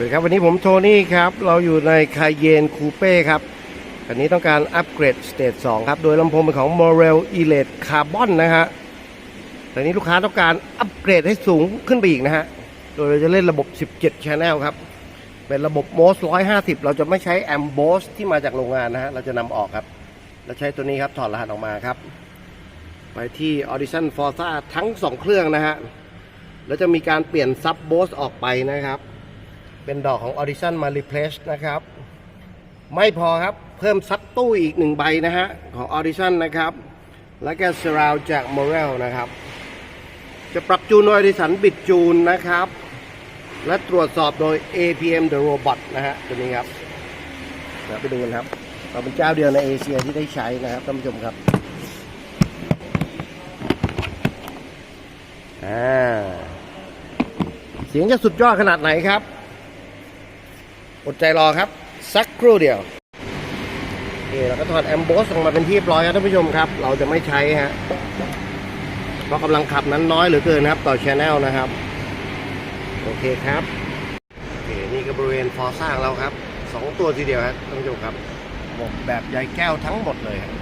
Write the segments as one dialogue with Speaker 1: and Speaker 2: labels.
Speaker 1: วัสดีครับวันนี้ผมโทนี่ครับ เราอยู่ในคายเยนคูเป้ครับคันนี้ต้องการอัปเกรดสเตจ2ครับ โดยลำโพงเป็นของ m o r e l e l e t Carbon นะฮะตอนนี้ลูกค้าต้องการอัปเกรดให้สูงขึ้นไปอีกนะฮะ โดยเราจะเล่นระบบ 17 Channel ครับ เป็นระบบ MOS 150 เราจะไม่ใช้แอมโบสที่มาจากโรงงานนะฮะ เราจะนำออกครับ เราใช้ตัวนี้ครับ ถอดรหัสออกมาครับ ไปที่ Audition Forza ทั้ง 2 เครื่องนะฮะ แล้วจะมีการเปลี่ยนซับโบสออกไปนะครับ เป็นดอกของ Audition มา replace นะครับ ไม่พอครับ เพิ่มซับตู้อีกหนึ่งใบนะฮะ ของ Audition นะครับ และแก็ Surround จาก m o r e l นะครับ จะปรับจูนโดย Audition บิดจูนนะครับ และตรวจสอบโดย APM The Robot นะฮะตัวนี้ครับไปดูกันครับ เราเป็นเจ้าเดียวในเอเชียที่ได้ใช้นะครับท่านผู้ชมครับอ่าเสียงจะสุดยอดขนาดไหนครับ อดใจรอครับ สักครู่เดียวโอเคเราก็ถอดแอมโบสออกมาเป็นที่เรียบร้อยครับท่านผู้ชมครับ เราจะไม่ใช้ฮะเพราะกำลังขับนั้นน้อยเหลือเกินครับต่อชแนลนะครับ โอเคครับโอเคนี่ก็บริเวณฟอร์ซ่าของเราครับสองตัวทีเดียวครับท่านผู้ชมครับบอกแบบใยแก้วทั้งหมดเลยครับ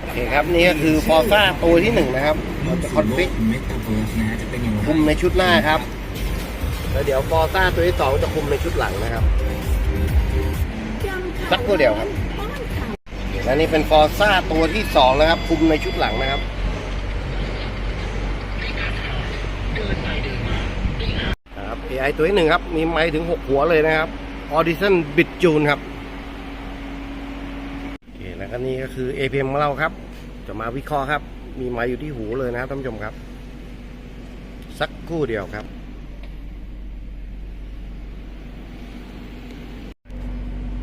Speaker 1: โอเคครับนี่ก็คือฟอร์ซ่าตัวที่หนึ่งนะครับเราจะคอนฟิก
Speaker 2: เมตาเวิร์สนะฮะจะเป็นอย่างไร
Speaker 1: คุมในชุดหน้าครับ แล้วเดี๋ยวฟอร์ซ่าตัวที่สองจะคุมในชุดหลังนะครับ สักครู่เดียวครับและนี่เป็นฟอร์ซ่าตัวที่สองนะครับ คุมในชุดหลังนะครับครับ AI ตัวที่หนึ่งครับ มีไม้ถึงหกหัวเลยนะครับ Audition b i t j u n ครับโอเคแล้วก็นี่ก็คือ APM ของเราครับ จะมาวิเคราะห์ครับ มีไม้อยู่ที่หูเลยนะครับท่านผู้ชมครับ สักครู่เดียวครับ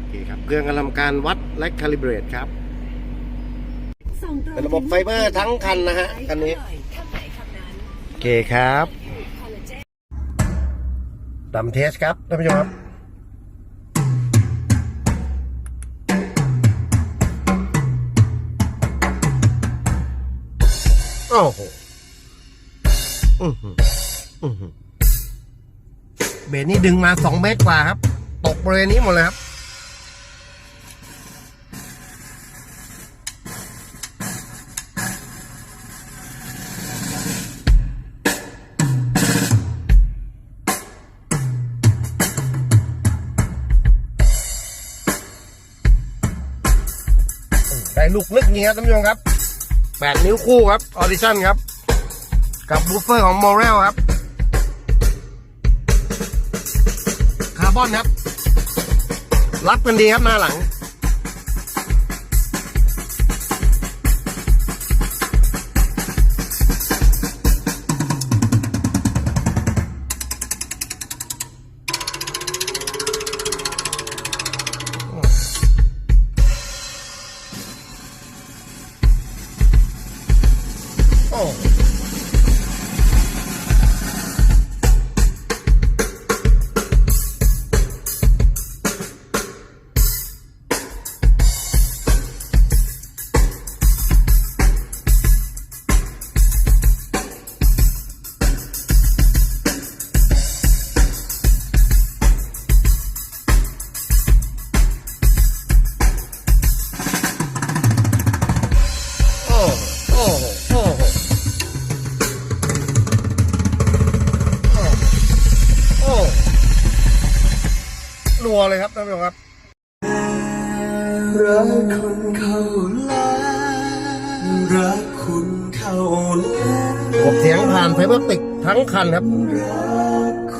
Speaker 1: โอ เคครับเครื่องกำลังการวัดและคาลิเบรตครับ เป็นระบบไฟเบอร์ทั้งคันนะฮะคันนี้โอเคครับดำเทสครับท่านผู้ชมครับโอ้โหอื้อหืออื้อหือเบรนี่ดึงมาสองเมตรกว่าครับ ตกบริเวณนี้หมดเลยครับ ได้ลูกลึกจริงครับท่านผู้ชมครับ 8 นิ้วคู่ครับออดิชั่นครับ กับบูฟเฟอร์ของโมเรลครับ คาร์บอนครับ รับกันดีครับหน้าหลัง เลยครับท่านผู้ชมครับ
Speaker 2: รักคุณเข้าแล้วรักคุณเข้าแล้ว
Speaker 1: ระบบเสียงผ่านไฟเบอร์ติกทั้งคันครับ
Speaker 2: รัก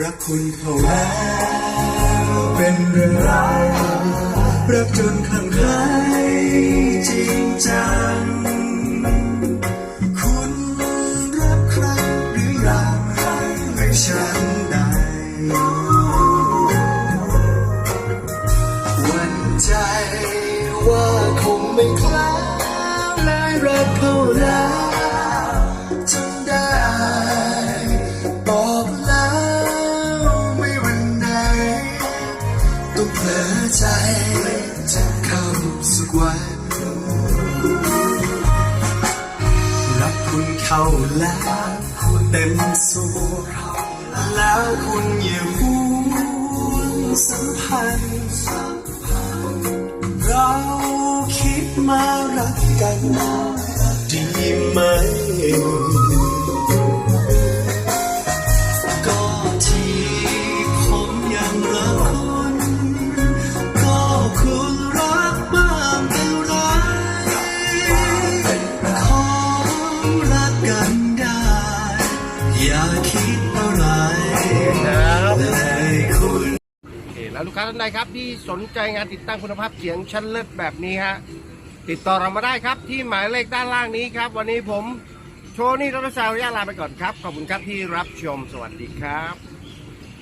Speaker 2: รักคุณเขาแล้วเป็นเรื่องราวรักจนคลั่งไคล้จริงจัง คุณรักใครหรือยังให้ฉันได้วันใจว่าคงไม่คล้าวและรักเขาแล้ว ต้องเผลอใจจะเข้าสักวันรักคุณเข้าแล้วเต็มสูแล้วคุณอย่าห่วงสัมพันธ์เราคิดมารักกันดีไหม
Speaker 1: ค้าท่านใดครับที่สนใจงานติดตั้งคุณภาพเสียงชั้นเลิศแบบนี้ฮะติดต่อเรามาได้ครับที่หมายเลขด้านล่างนี้ครับ วันนี้ผมโชนี่รถสาวยาลาไปก่อนครับ ขอบคุณครับที่รับชมสวัสดีครับ